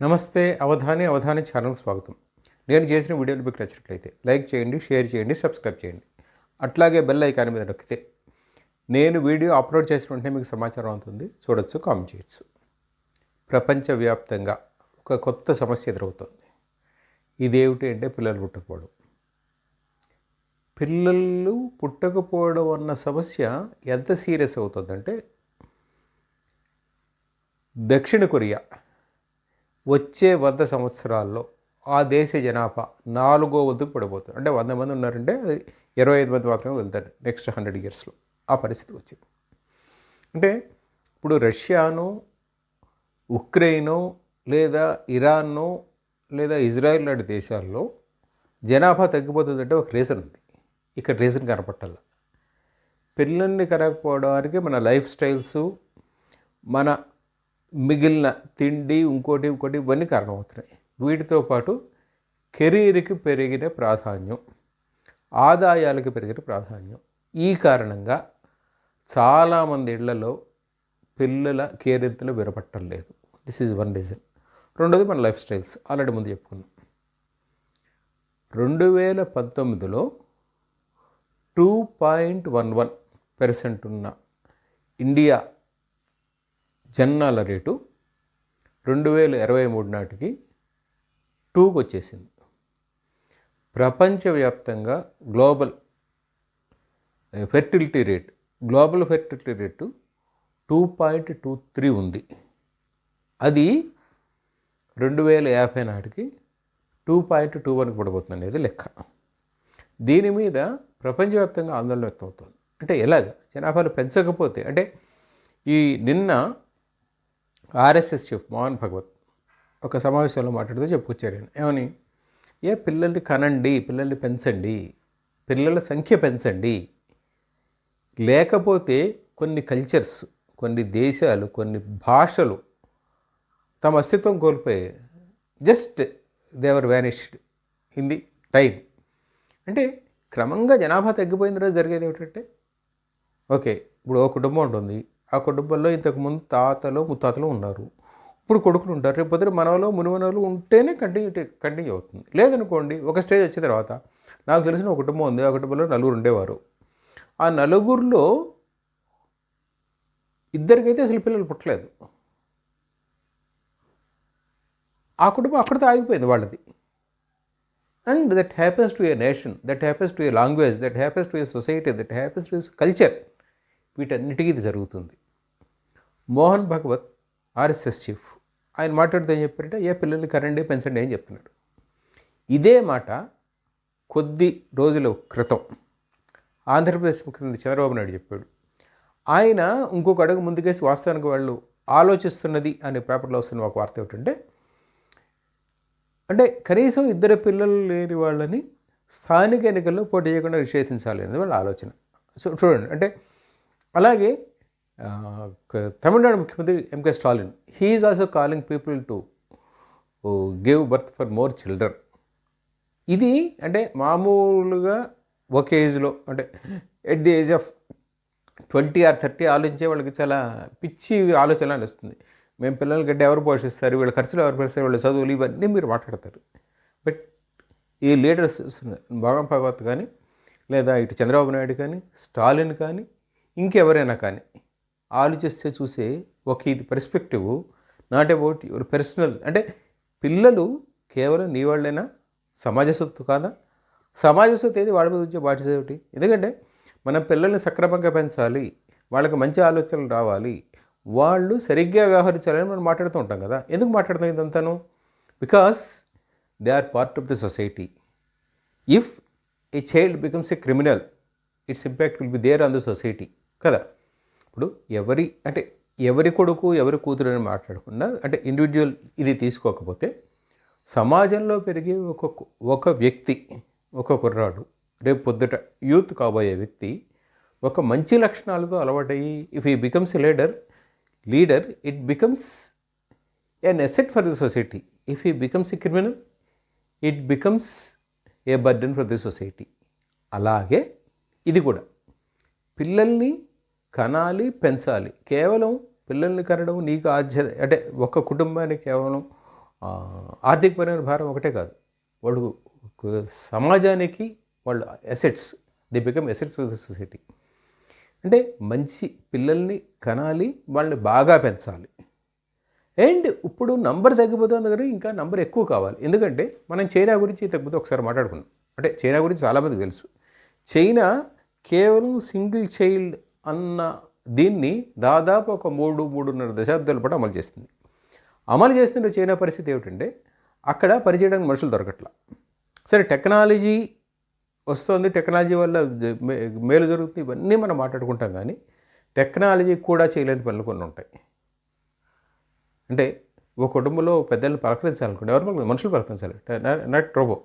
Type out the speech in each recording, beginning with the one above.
నమస్తే అవధాని అవధాని ఛానల్కి స్వాగతం. నేను చేసిన వీడియోలు మీకు నచ్చినట్లయితే లైక్ చేయండి షేర్ చేయండి సబ్స్క్రైబ్ చేయండి. అట్లాగే బెల్ ఐకాన్ మీద నొక్కితే నేను వీడియో అప్లోడ్ చేసిన వెంటనే మీకు సమాచారం అవుతుంది చూడొచ్చు కామెంట్ చేయొచ్చు. ప్రపంచవ్యాప్తంగా ఒక కొత్త సమస్య ఎదురవుతుంది. ఇదేమిటి అంటే పిల్లలు పుట్టకపోవడం. పిల్లలు పుట్టకపోవడం అన్న సమస్య ఎంత సీరియస్ అవుతుందంటే దక్షిణ కొరియా వచ్చే వంద సంవత్సరాల్లో ఆ దేశ జనాభా నాలుగో వంతుకు పడిపోతుంది. అంటే వంద మంది ఉన్నారంటే అది ఇరవై ఐదు మంది మాత్రమే వెళ్తారు నెక్స్ట్ హండ్రెడ్ ఇయర్స్లో. ఆ పరిస్థితి వచ్చింది. అంటే ఇప్పుడు రష్యాను ఉక్రెయిను లేదా ఇరాన్ను లేదా ఇజ్రాయెల్ లాంటి దేశాల్లో జనాభా తగ్గిపోతుందంటే ఒక రీజన్ ఉంది. ఇక్కడ రీజన్ కనపట్టాల పిల్లల్ని కనకపోవడానికి మన లైఫ్ స్టైల్స్ మన మిగిలిన తిండి ఇంకోటి ఇంకోటి ఇవన్నీ కారణమవుతున్నాయి. వీటితో పాటు కెరీర్కి పెరిగిన ప్రాధాన్యం ఆదాయాలకు పెరిగిన ప్రాధాన్యం. ఈ కారణంగా చాలామంది ఇళ్ళలో పిల్లల కేరింతలు విరపట్టం లేదు. దిస్ ఈజ్ వన్ రీజన్ రెండోది మన లైఫ్ స్టైల్స్ ఆల్రెడీ ముందు చెప్పుకున్నాం. రెండు వేల పంతొమ్మిదిలో two point one one percent ఉన్న ఇండియా జనాల రేటు రెండు వేల ఇరవై మూడు నాటికి టూకి వచ్చేసింది ప్రపంచవ్యాప్తంగా global fertility rate global fertility rate two point two three ఉంది. అది రెండు వేల యాభై నాటికి టూ పాయింట్ టూ వన్కి పడిపోతుంది అనేది లెక్క. దీని మీద ప్రపంచవ్యాప్తంగా ఆందోళన వ్యక్తమవుతుంది. అంటే ఎలాగ? జనాభాను పెంచకపోతే అంటే ఈ నిన్న ఆర్ఎస్ఎస్ చీఫ్ మోహన్ భగవత్ ఒక సమావేశంలో మాట్లాడుతూ చెప్పుకొచ్చారు ఆయన. ఏమని? ఏ పిల్లల్ని కనండి పిల్లల్ని పెంచండి పిల్లల సంఖ్య పెంచండి. లేకపోతే కొన్ని కల్చర్స్ కొన్ని దేశాలు కొన్ని భాషలు తమ అస్తిత్వం కోల్పోయి just they were vanished in the time అంటే క్రమంగా జనాభా తగ్గిపోయిన రోజు జరిగేది ఏమిటంటే ఓకే ఇప్పుడు ఓ కుటుంబం ఉంటుంది ఆ కుటుంబంలో ఇంతకుముందు తాతలు ముత్తాతలు ఉన్నారు. ఇప్పుడు కొడుకులు ఉంటారు. రేపు పొద్దున మనవలో మునిమనవలు ఉంటేనే కంటిన్యూ కంటిన్యూ అవుతుంది. లేదనుకోండి ఒక స్టేజ్ వచ్చిన తర్వాత నాకు తెలిసిన ఒక కుటుంబం ఉంది. ఆ కుటుంబంలో నలుగురు ఉండేవారు. ఆ నలుగురిలో ఇద్దరికైతే అసలు పిల్లలు పుట్టలేదు. ఆ కుటుంబం అక్కడితో ఆగిపోయింది వాళ్ళది. And that happens to a nation that happens to a language that happens to a society that happens to a culture వీటన్నిటికీ ఇది జరుగుతుంది. మోహన్ భగవత్ ఆర్ఎస్ఎస్ చీఫ్ ఆయన మాట్లాడుతూ ఏం చెప్పారంటే ఏ పిల్లల్ని కరండి పెంచండి అని చెప్తున్నాడు. ఇదే మాట కొద్ది రోజుల క్రితం ఆంధ్రప్రదేశ్ ముఖ్యమంత్రి చంద్రబాబు నాయుడు చెప్పాడు. ఆయన ఇంకొక అడుగు ముందుకేసి వాస్తవానికి వాళ్ళు ఆలోచిస్తున్నది అనే పేపర్లో వస్తున్న ఒక వార్త ఏమిటంటే అంటే కనీసం ఇద్దరు పిల్లలు లేని వాళ్ళని స్థానిక ఎన్నికల్లో పోటీ చేయకుండా నిషేధించాలి అనేది వాళ్ళ ఆలోచన. సో చూడండి అంటే అలాగే తమిళనాడు ముఖ్యమంత్రి MK Stalin he is also calling people to give birth for more children ఇది అంటే మామూలుగా ఒక ఏజ్లో అంటే at the age of twenty or thirty ఆలోచించే వాళ్ళకి చాలా పిచ్చి ఆలోచన అనిపిస్తుంది. మేము పిల్లల గడ్డ ఎవరు పోషిస్తారు వీళ్ళ ఖర్చులు ఎవరు పెడతారు వీళ్ళ చదువులు ఇవన్నీ మీరు మాట్లాడతారు. బట్ ఈ లీడర్స్ భగవాన్ భగవత్ కానీ లేదా ఇటు చంద్రబాబు నాయుడు కానీ స్టాలిన్ కానీ ఇంకెవరైనా కానీ ఆలోచిస్తే చూసే ఒక ఇది perspective not about your personal అంటే పిల్లలు కేవలం నీ వాళ్ళైనా సమాజ సొత్తు కాదా? సమాజ సొత్తు ఏది? వాళ్ళ మీద వచ్చే బాధ్యత ఏమిటి? ఎందుకంటే మన పిల్లల్ని సక్రమంగా పెంచాలి వాళ్ళకి మంచి ఆలోచనలు రావాలి వాళ్ళు సరిగ్గా వ్యవహరించాలని మనం మాట్లాడుతూ ఉంటాం కదా. ఎందుకు మాట్లాడుతాం ఇదంతాను? Because they are part of the society if a child becomes a criminal its impact will be there on the society కదా? ఇప్పుడు ఎవరి అంటే ఎవరి కొడుకు ఎవరి కూతురు అని మాట్లాడకుండా అంటే ఇండివిజువల్ ఇది తీసుకోకపోతే సమాజంలో పెరిగే ఒక ఒక వ్యక్తి ఒక కుర్రాడు రేపు పొద్దుట యూత్ కాబోయే వ్యక్తి ఒక మంచి లక్షణాలతో అలవాటయ్యి if he becomes a leader leader it becomes an asset for the society if he becomes a criminal it becomes a burden for the society అలాగే ఇది కూడా. పిల్లల్ని కనాలి పెంచాలి. కేవలం పిల్లల్ని కనడం నీకు ఆధ్య అంటే ఒక కుటుంబానికి కేవలం ఆర్థికపరమైన భారం ఒకటే కాదు. వాళ్ళు సమాజానికి వాళ్ళు assets they become assets for the society అంటే మంచి పిల్లల్ని కనాలి వాళ్ళని బాగా పెంచాలి. అండ్ ఇప్పుడు నంబర్ తగ్గిపోతుంది కానీ ఇంకా నంబర్ ఎక్కువ కావాలి. ఎందుకంటే మనం చైనా గురించి తగ్గిపోతే ఒకసారి మాట్లాడుకున్నాం. అంటే చైనా గురించి చాలామందికి తెలుసు. చైనా కేవలం సింగిల్ చైల్డ్ అన్న దీన్ని దాదాపు ఒక మూడు మూడున్నర దశాబ్దాల పాటు అమలు చేస్తుంది అమలు చేస్తున్న చైనా పరిస్థితి ఏమిటంటే అక్కడ పనిచేయడానికి మనుషులు దొరకట్లా. సరే టెక్నాలజీ వస్తుంది. టెక్నాలజీ వల్ల మేలు జరుగుతుంది. ఇవన్నీ మనం మాట్లాడుకుంటాం కానీ టెక్నాలజీ కూడా చేయలేని పనులు కొన్ని ఉంటాయి. అంటే ఒక కుటుంబంలో పెద్దల్ని పలకరించాలనుకోండి ఎవరు పలకరించాలి మనుషులు పలకరించాలి. Not robot.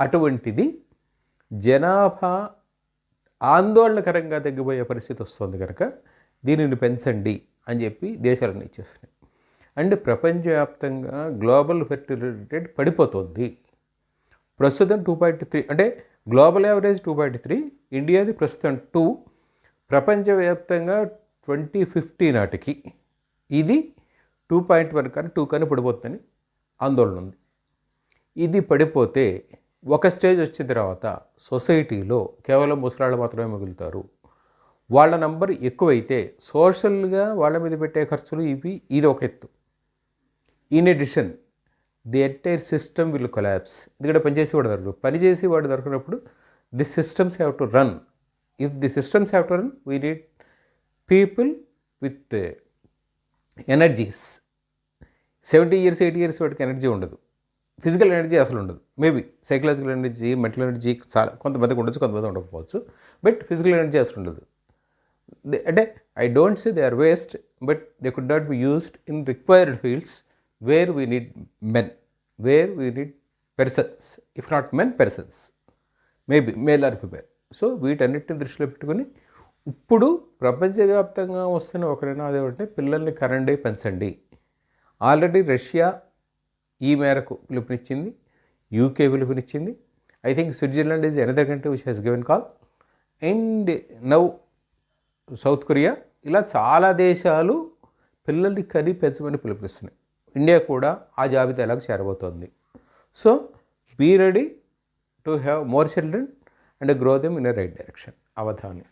అటువంటిది జనాభా ఆందోళనకరంగా తగ్గిపోయే పరిస్థితి వస్తుంది కనుక దీనిని పెంచండి అని చెప్పి దేశాలన్నీ ఇచ్చేస్తున్నాయి. అండ్ ప్రపంచవ్యాప్తంగా గ్లోబల్ ఫెర్టిలిటీ రేట్ పడిపోతుంది. ప్రస్తుతం టూ పాయింట్ త్రీ అంటే global average two point three ఇండియాది ప్రస్తుతం టూ ప్రపంచవ్యాప్తంగా ట్వంటీ ఫిఫ్టీ నాటికి. ఇది టూ పాయింట్ వన్ కానీ టూ కానీ పడిపోతుందని ఆందోళన ఉంది. ఇది పడిపోతే ఒక స్టేజ్ వచ్చిన తర్వాత సొసైటీలో కేవలం ముసలాళ్ళు మాత్రమే మిగులుతారు. వాళ్ళ నంబర్ ఎక్కువైతే సోషల్గా వాళ్ళ మీద పెట్టే ఖర్చులు ఇవి ఇది ఒక ఎత్తు. In addition the entire system will collapse ఎందుకంటే పనిచేసి వాడు దొరకదు పనిచేసి వాడు దొరికినప్పుడు the systems have to run. If the systems have to run we need people with energies. Seventy years eighty years వాటికి ఎనర్జీ ఉండదు. ఫిజికల్ ఎనర్జీ అసలు ఉండదు. Maybe psychological energy mental energy చాలా కొంతమందికి ఉండొచ్చు కొంతమంది ఉండకపోవచ్చు. బట్ ఫిజికల్ ఎనర్జీ అసలు ఉండదు. అంటే I don't say they are waste but they could not be used in required fields where we need men where we need persons if not men persons maybe male or female so వీటన్నిటిని దృష్టిలో పెట్టుకొని ఇప్పుడు ప్రపంచవ్యాప్తంగా వస్తున్న ఒకరైనా అదేమంటే పిల్లల్ని current పెంచండి. Already Russia ఈ మేరకు పిలుపునిచ్చింది యూకే పిలుపునిచ్చింది. I think Switzerland is another country which has given call and now South Korea ఇలా చాలా దేశాలు పిల్లల్ని కని పెంచమని పిలుపునిస్తున్నాయి. ఇండియా కూడా ఆ జాబితాలకు చేరబోతోంది. So be ready to have more children and grow them in a right direction Avadhani.